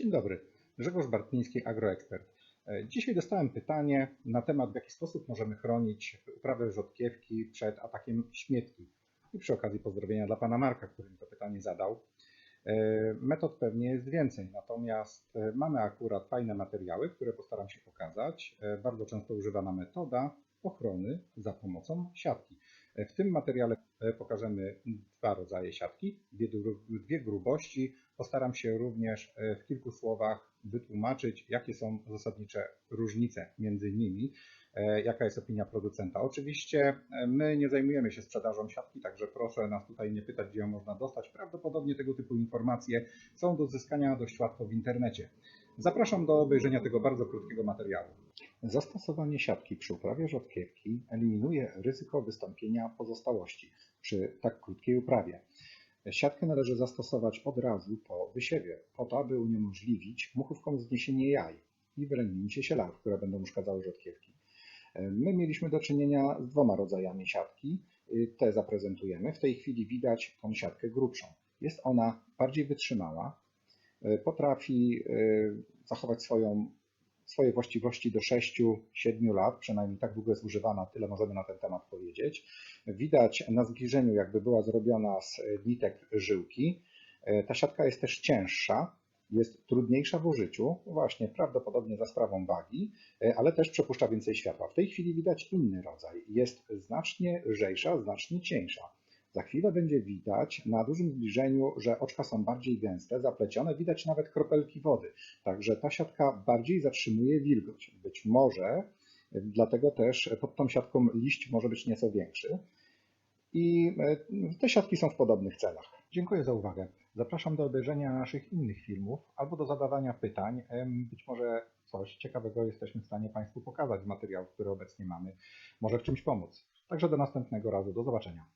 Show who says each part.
Speaker 1: Dzień dobry, Grzegorz Bartmiński, agroekspert. E, Dzisiaj dostałem pytanie na temat, w jaki sposób możemy chronić uprawę rzodkiewki przed atakiem śmietki. I przy okazji pozdrowienia dla pana Marka, który mi to pytanie zadał. E, Metod pewnie jest więcej, natomiast e, mamy akurat fajne materiały, które postaram się pokazać. Bardzo często używana metoda ochrony za pomocą siatki. W tym materiale e, pokażemy dwa rodzaje siatki, dwie, grubości. Postaram się również e, w kilku słowach wytłumaczyć, jakie są zasadnicze różnice między nimi, e, jaka jest opinia producenta. Oczywiście my nie zajmujemy się sprzedażą siatki, także proszę nas tutaj nie pytać, gdzie ją można dostać. Prawdopodobnie tego typu informacje są do uzyskania dość łatwo w internecie. Zapraszam do obejrzenia tego bardzo krótkiego materiału. Zastosowanie siatki przy uprawie rzodkiewki eliminuje ryzyko wystąpienia pozostałości przy tak krótkiej uprawie. Siatkę należy zastosować od razu po wysiewie, po to, aby uniemożliwić muchówkom zniesienie jaj i wylęgnięcie się larw, które będą uszkadzały rzodkiewki. My mieliśmy do czynienia z dwoma rodzajami siatki. Te zaprezentujemy. W tej chwili widać tą siatkę grubszą. Jest ona bardziej wytrzymała, potrafi zachować swoją swoje właściwości do 6-7 lat, przynajmniej tak długo jest używana, tyle możemy na ten temat powiedzieć. Widać na zbliżeniu, jakby była zrobiona z nitek żyłki. Ta siatka jest też cięższa, jest trudniejsza w użyciu, właśnie prawdopodobnie za sprawą wagi, ale też przepuszcza więcej światła. W tej chwili widać inny rodzaj, jest znacznie lżejsza, znacznie cieńsza. Za chwilę będzie widać na dużym zbliżeniu, że oczka są bardziej gęste, zaplecione, widać nawet kropelki wody. Także ta siatka bardziej zatrzymuje wilgoć. Być może dlatego też pod tą siatką liść może być nieco większy. I te siatki są w podobnych cenach. Dziękuję za uwagę. Zapraszam do obejrzenia naszych innych filmów albo do zadawania pytań. Być może coś ciekawego jesteśmy w stanie Państwu pokazać z materiałów, które obecnie mamy. Może w czymś pomóc. Także do następnego razu. Do zobaczenia.